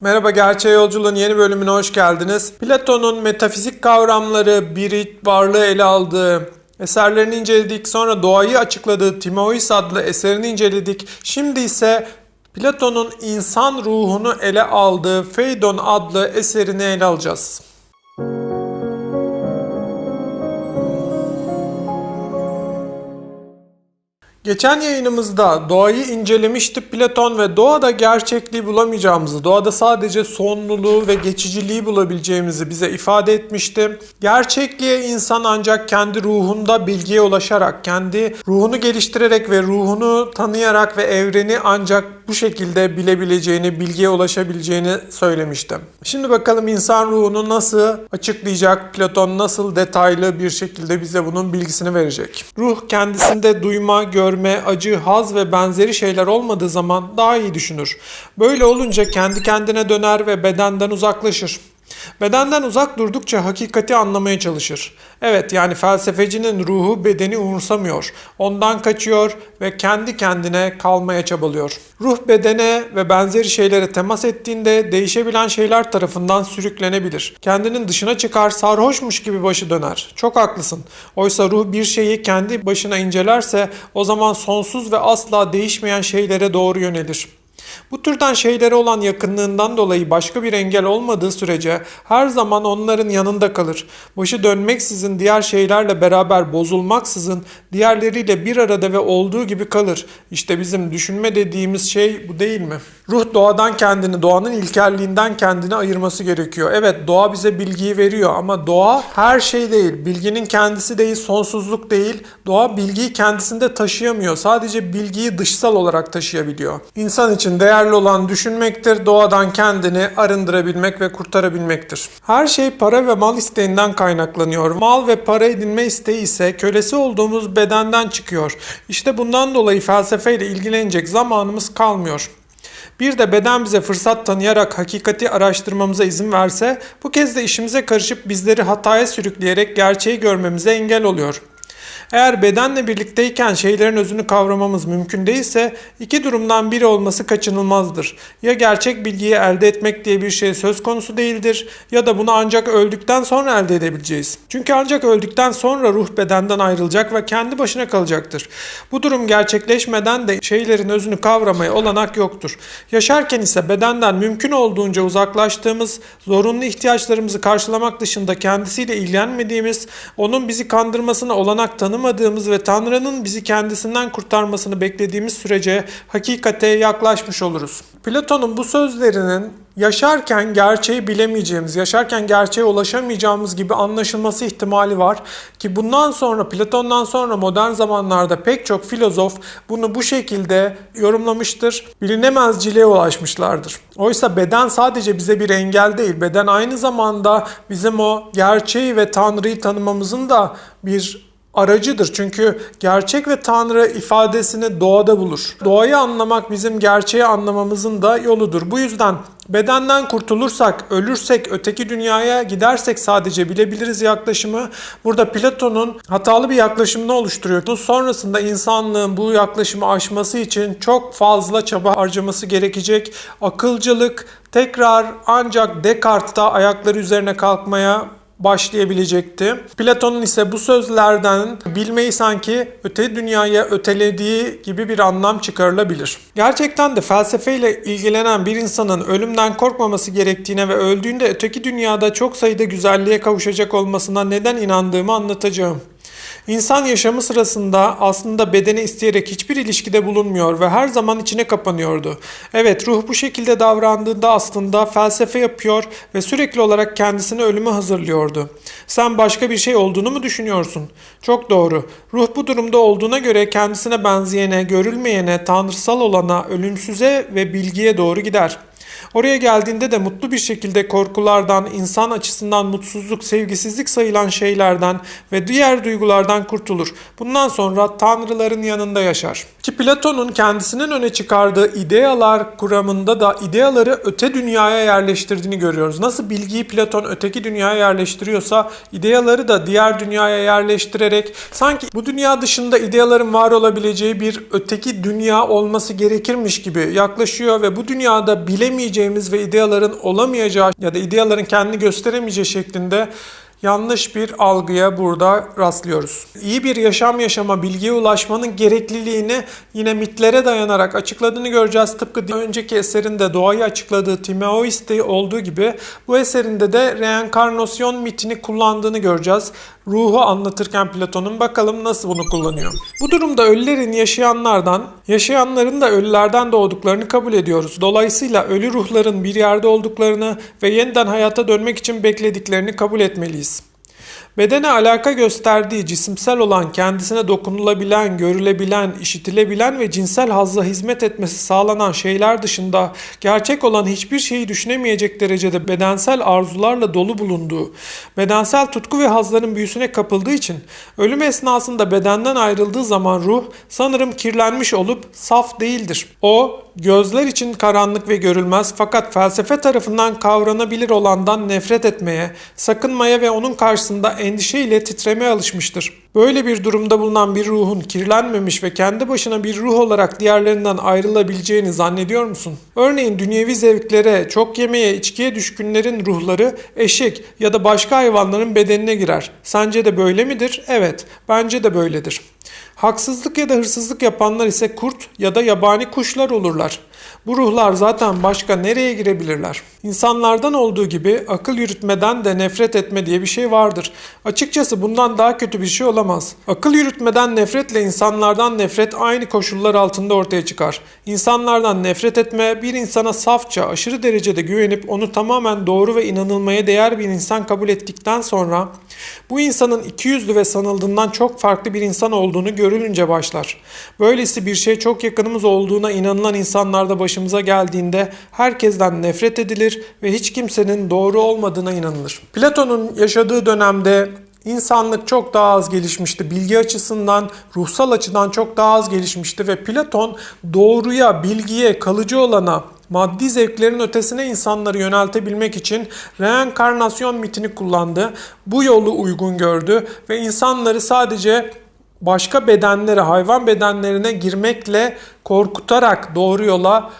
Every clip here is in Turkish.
Merhaba Gerçeğe Yolculuğun yeni bölümüne hoş geldiniz. Platon'un metafizik kavramları, biri varlığı ele aldığı eserlerini inceledik. Sonra doğayı açıkladığı Timois adlı eserini inceledik. Şimdi ise Platon'un insan ruhunu ele aldığı Phaedon adlı eserini ele alacağız. Geçen yayınımızda doğayı incelemişti Platon ve doğada gerçekliği bulamayacağımızı, doğada sadece sonluluğu ve geçiciliği bulabileceğimizi bize ifade etmişti. Gerçekliğe insan ancak kendi ruhunda bilgiye ulaşarak, kendi ruhunu geliştirerek ve ruhunu tanıyarak ve evreni ancak bu şekilde bilebileceğini, bilgiye ulaşabileceğini söylemiştim. Şimdi bakalım insan ruhunu nasıl açıklayacak, Platon nasıl detaylı bir şekilde bize bunun bilgisini verecek. Ruh kendisinde duyma, görme, acı, haz ve benzeri şeyler olmadığı zaman daha iyi düşünür. Böyle olunca kendi kendine döner ve bedenden uzaklaşır. Bedenden uzak durdukça hakikati anlamaya çalışır. Evet yani felsefecinin ruhu bedeni umursamıyor. Ondan kaçıyor ve kendi kendine kalmaya çabalıyor. Ruh bedene ve benzeri şeylere temas ettiğinde değişebilen şeyler tarafından sürüklenebilir. Kendinin dışına çıkar sarhoşmuş gibi başı döner. Çok haklısın. Oysa ruh bir şeyi kendi başına incelerse o zaman sonsuz ve asla değişmeyen şeylere doğru yönelir. Bu türden şeylere olan yakınlığından dolayı başka bir engel olmadığı sürece her zaman onların yanında kalır. Başı dönmeksizin diğer şeylerle beraber bozulmaksızın diğerleriyle bir arada ve olduğu gibi kalır. İşte bizim düşünme dediğimiz şey bu değil mi? Ruh doğadan kendini, doğanın ilkelliğinden kendini ayırması gerekiyor. Evet doğa bize bilgiyi veriyor ama doğa her şey değil. Bilginin kendisi değil, sonsuzluk değil. Doğa bilgiyi kendisinde taşıyamıyor. Sadece bilgiyi dışsal olarak taşıyabiliyor. İnsan için değerli olan düşünmektir, doğadan kendini arındırabilmek ve kurtarabilmektir. Her şey para ve mal isteğinden kaynaklanıyor. Mal ve para edinme isteği ise kölesi olduğumuz bedenden çıkıyor. İşte bundan dolayı felsefeyle ilgilenecek zamanımız kalmıyor. Bir de beden bize fırsat tanıyarak hakikati araştırmamıza izin verse, bu kez de işimize karışıp bizleri hataya sürükleyerek gerçeği görmemize engel oluyor. Eğer bedenle birlikteyken şeylerin özünü kavramamız mümkün değilse iki durumdan biri olması kaçınılmazdır. Ya gerçek bilgiyi elde etmek diye bir şey söz konusu değildir ya da bunu ancak öldükten sonra elde edebileceğiz. Çünkü ancak öldükten sonra ruh bedenden ayrılacak ve kendi başına kalacaktır. Bu durum gerçekleşmeden de şeylerin özünü kavramaya olanak yoktur. Yaşarken ise bedenden mümkün olduğunca uzaklaştığımız, zorunlu ihtiyaçlarımızı karşılamak dışında kendisiyle ilgilenmediğimiz, onun bizi kandırmasına olanak tanımadığımız ve Tanrı'nın bizi kendisinden kurtarmasını beklediğimiz sürece hakikate yaklaşmış oluruz. Platon'un bu sözlerinin yaşarken gerçeği bilemeyeceğimiz, yaşarken gerçeğe ulaşamayacağımız gibi anlaşılması ihtimali var ki bundan sonra Platon'dan sonra modern zamanlarda pek çok filozof bunu bu şekilde yorumlamıştır. Bilinemezciliğe ulaşmışlardır. Oysa beden sadece bize bir engel değil. Beden aynı zamanda bizim o gerçeği ve Tanrı'yı tanımamızın da bir aracıdır. Çünkü gerçek ve Tanrı ifadesini doğada bulur. Doğayı anlamak bizim gerçeği anlamamızın da yoludur. Bu yüzden bedenden kurtulursak, ölürsek, öteki dünyaya gidersek sadece bilebiliriz yaklaşımı. Burada Platon'un hatalı bir yaklaşımını oluşturuyor. Bunun sonrasında insanlığın bu yaklaşımı aşması için çok fazla çaba harcaması gerekecek. Akılcılık tekrar ancak Descartes'ta ayakları üzerine kalkmaya başlayabilecekti. Platon'un ise bu sözlerden bilmeyi sanki öte dünyaya ötelediği gibi bir anlam çıkarılabilir. Gerçekten de felsefeyle ilgilenen bir insanın ölümden korkmaması gerektiğine ve öldüğünde öteki dünyada çok sayıda güzelliğe kavuşacak olmasına neden inandığımı anlatacağım. İnsan yaşamı sırasında aslında bedeni isteyerek hiçbir ilişkide bulunmuyor ve her zaman içine kapanıyordu. Evet ruh bu şekilde davrandığında aslında felsefe yapıyor ve sürekli olarak kendisini ölüme hazırlıyordu. Sen başka bir şey olduğunu mu düşünüyorsun? Çok doğru. Ruh bu durumda olduğuna göre kendisine benzeyene, görülmeyene, tanrısal olana, ölümsüze ve bilgiye doğru gider. Oraya geldiğinde de mutlu bir şekilde korkulardan, insan açısından mutsuzluk, sevgisizlik sayılan şeylerden ve diğer duygulardan kurtulur. Bundan sonra tanrıların yanında yaşar. Ki Platon'un kendisinin öne çıkardığı idealar kuramında da ideaları öte dünyaya yerleştirdiğini görüyoruz. Nasıl bilgiyi Platon öteki dünyaya yerleştiriyorsa ideaları da diğer dünyaya yerleştirerek sanki bu dünya dışında ideaların var olabileceği bir öteki dünya olması gerekirmiş gibi yaklaşıyor ve bu dünyada bilemeyeceğimiz göremeyeceğimiz ve ideaların olamayacağı ya da ideaların kendini gösteremeyeceği şeklinde yanlış bir algıya burada rastlıyoruz. İyi bir yaşam yaşama, bilgiye ulaşmanın gerekliliğini yine mitlere dayanarak açıkladığını göreceğiz. Tıpkı önceki eserinde doğayı açıkladığı Timaeus'te olduğu gibi bu eserinde de reenkarnasyon mitini kullandığını göreceğiz. Ruhu anlatırken Platon'un bakalım nasıl bunu kullanıyor. Bu durumda ölülerin yaşayanlardan, yaşayanların da ölülerden doğduklarını kabul ediyoruz. Dolayısıyla ölü ruhların bir yerde olduklarını ve yeniden hayata dönmek için beklediklerini kabul etmeliyiz. Bedene alaka gösterdiği cisimsel olan kendisine dokunulabilen, görülebilen, işitilebilen ve cinsel hazza hizmet etmesi sağlanan şeyler dışında gerçek olan hiçbir şeyi düşünemeyecek derecede bedensel arzularla dolu bulunduğu, bedensel tutku ve hazların büyüsüne kapıldığı için ölüm esnasında bedenden ayrıldığı zaman ruh sanırım kirlenmiş olup saf değildir. O gözler için karanlık ve görülmez fakat felsefe tarafından kavranabilir olandan nefret etmeye, sakınmaya ve onun karşısında endişeyle titremeye alışmıştır. Böyle bir durumda bulunan bir ruhun kirlenmemiş ve kendi başına bir ruh olarak diğerlerinden ayrılabileceğini zannediyor musun? Örneğin dünyevi zevklere, çok yemeye, içkiye düşkünlerin ruhları eşek ya da başka hayvanların bedenine girer. Sence de böyle midir? Evet, bence de böyledir. Haksızlık ya da hırsızlık yapanlar ise kurt ya da yabani kuşlar olurlar. Bu ruhlar zaten başka nereye girebilirler? İnsanlardan olduğu gibi akıl yürütmeden de nefret etme diye bir şey vardır. Açıkçası bundan daha kötü bir şey olamaz. Akıl yürütmeden nefretle insanlardan nefret aynı koşullar altında ortaya çıkar. İnsanlardan nefret etme bir insana safça, aşırı derecede güvenip onu tamamen doğru ve inanılmaya değer bir insan kabul ettikten sonra bu insanın ikiyüzlü ve sanıldığından çok farklı bir insan olduğunu görülünce başlar. Böylesi bir şey çok yakınımız olduğuna inanılan insanlarda başımıza geldiğinde herkesten nefret edilir ve hiç kimsenin doğru olmadığına inanılır. Platon'un yaşadığı dönemde İnsanlık çok daha az gelişmişti. Bilgi açısından, ruhsal açıdan çok daha az gelişmişti ve Platon doğruya, bilgiye, kalıcı olana, maddi zevklerin ötesine insanları yöneltebilmek için reenkarnasyon mitini kullandı. Bu yolu uygun gördü ve insanları sadece başka bedenlere, hayvan bedenlerine girmekle korkutarak doğru yola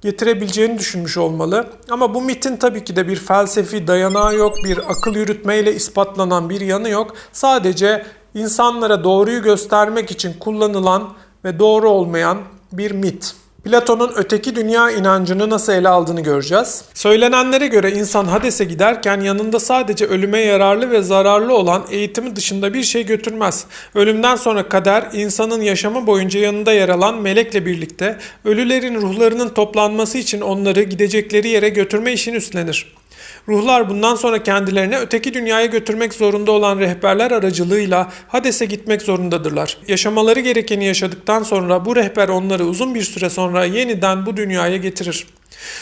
getirebileceğini düşünmüş olmalı. Ama bu mitin tabii ki de bir felsefi dayanağı yok, bir akıl yürütmeyle ispatlanan bir yanı yok. Sadece insanlara doğruyu göstermek için kullanılan ve doğru olmayan bir mit. Platon'un öteki dünya inancını nasıl ele aldığını göreceğiz. Söylenenlere göre insan Hades'e giderken yanında sadece ölüme yararlı ve zararlı olan eğitimi dışında bir şey götürmez. Ölümden sonra kader insanın yaşamı boyunca yanında yer alan melekle birlikte ölülerin ruhlarının toplanması için onları gidecekleri yere götürme işini üstlenir. Ruhlar bundan sonra kendilerini öteki dünyaya götürmek zorunda olan rehberler aracılığıyla Hades'e gitmek zorundadırlar. Yaşamaları gerekeni yaşadıktan sonra bu rehber onları uzun bir süre sonra yeniden bu dünyaya getirir.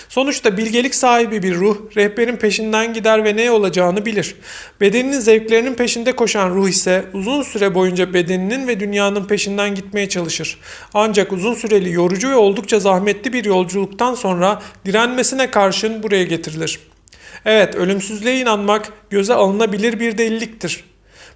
Sonuçta bilgelik sahibi bir ruh rehberin peşinden gider ve ne olacağını bilir. Bedeninin zevklerinin peşinde koşan ruh ise uzun süre boyunca bedeninin ve dünyanın peşinden gitmeye çalışır. Ancak uzun süreli yorucu ve oldukça zahmetli bir yolculuktan sonra direnmesine karşın buraya getirilir. Evet, ölümsüzlüğe inanmak göze alınabilir bir deliliktir.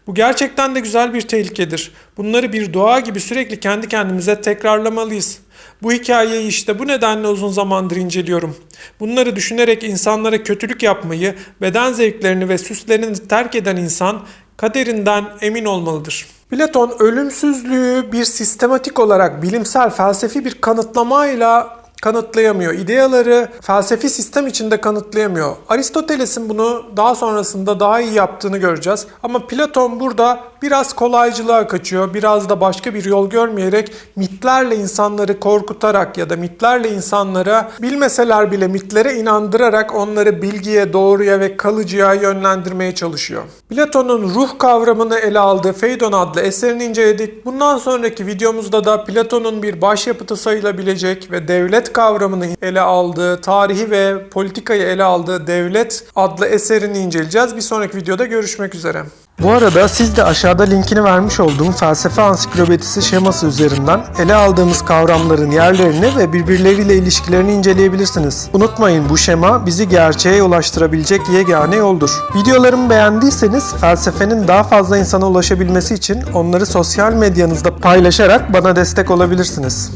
Bu gerçekten de güzel bir tehlikedir. Bunları bir dua gibi sürekli kendi kendimize tekrarlamalıyız. Bu hikayeyi işte bu nedenle uzun zamandır inceliyorum. Bunları düşünerek insanlara kötülük yapmayı, beden zevklerini ve süslerini terk eden insan kaderinden emin olmalıdır. Platon ölümsüzlüğü bir sistematik olarak bilimsel felsefi bir kanıtlamayla kanıtlayamıyor. İdeaları felsefi sistem içinde kanıtlayamıyor. Aristoteles'in bunu daha sonrasında daha iyi yaptığını göreceğiz. Ama Platon burada biraz kolaycılığa kaçıyor. Biraz da başka bir yol görmeyerek mitlerle insanları korkutarak ya da mitlerle insanlara bilmeseler bile mitlere inandırarak onları bilgiye, doğruya ve kalıcıya yönlendirmeye çalışıyor. Platon'un ruh kavramını ele aldığı Phaedon adlı eserini inceledik. Bundan sonraki videomuzda da Platon'un bir başyapıtı sayılabilecek ve devlet kavramını ele aldığı, tarihi ve politikayı ele aldığı Devlet adlı eserini inceleyeceğiz. Bir sonraki videoda görüşmek üzere. Bu arada siz de aşağıda linkini vermiş olduğum felsefe ansiklopedisi şeması üzerinden ele aldığımız kavramların yerlerini ve birbirleriyle ilişkilerini inceleyebilirsiniz. Unutmayın bu şema bizi gerçeğe ulaştırabilecek yegane yoldur. Videolarımı beğendiyseniz felsefenin daha fazla insana ulaşabilmesi için onları sosyal medyanızda paylaşarak bana destek olabilirsiniz.